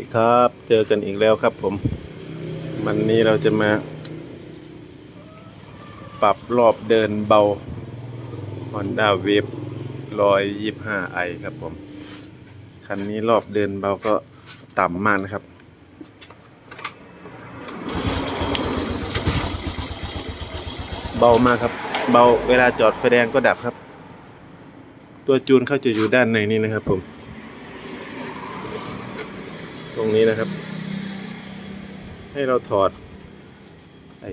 ดีครับ เจอกันอีกแล้วครับผม วันนี้เราจะมา ปรับรอบเดินเบา Honda Wave 125i ครับผม คันนี้รอบเดินเบาก็ต่ำมากนะครับ เบามากครับ เบาเวลาจอดไฟแดงก็ดับครับ ตัวจูนเขาจะอยู่ด้านในนี้นะครับผม ตรงนี้นะครับ ให้เราถอด ไอ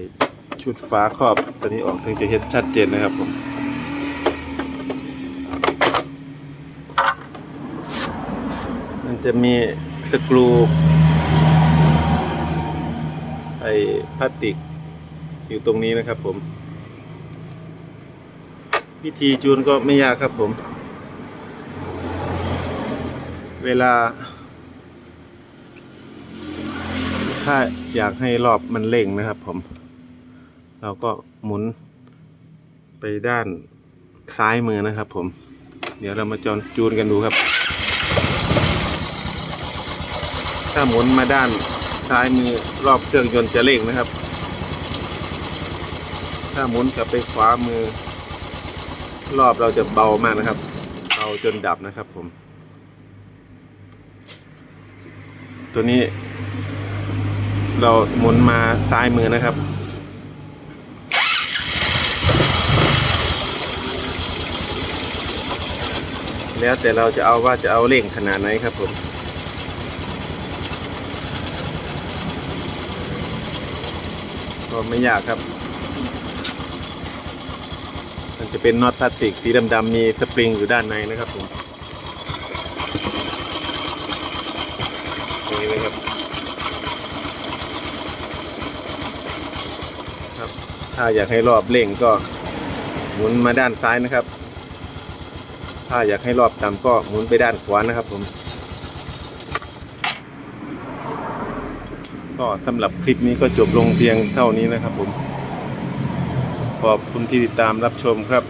ชุดฝาครอบตัวนี้ออกถึงจะเห็นชัดเจนนะครับผมมันจะมีสกรูไอพลาสติกอยู่ตรงนี้นะครับผม วิธีจูนก็ไม่ยากครับผม เวลา ถ้าอยากให้รอบมันเร่งนะครับผม เราก็หมุนไปด้านซ้ายมือนะครับผม เดี๋ยวเรามาจอนจูนกันดูครับ ถ้าหมุนมาด้านซ้ายมือรอบเครื่องยนต์จะเร่งนะครับ ถ้าหมุนกลับไปขวามือ รอบเราจะเบามากนะครับ เบาจนดับนะครับผม ตัวนี้ เราหมุนมาซ้ายมือนะครับ แล้วแต่เราจะเอาว่าจะเอาเร่งขนาดไหนครับผมก็ไม่ยากครับ มันจะเป็นน็อตพลาสติกสีดำๆมีสปริงอยู่ด้านในนะครับผมตรงนี้เลยครับ ครับ ถ้าอยากให้รอบเร่งก็หมุนมาด้านซ้ายนะครับ ถ้าอยากให้รอบต่ำก็หมุนไปด้านขวานะครับผมก็สำหรับคลิปนี้ก็จบลงเพียงเท่านี้นะครับผม ขอบคุณที่ติดตามรับชมครับ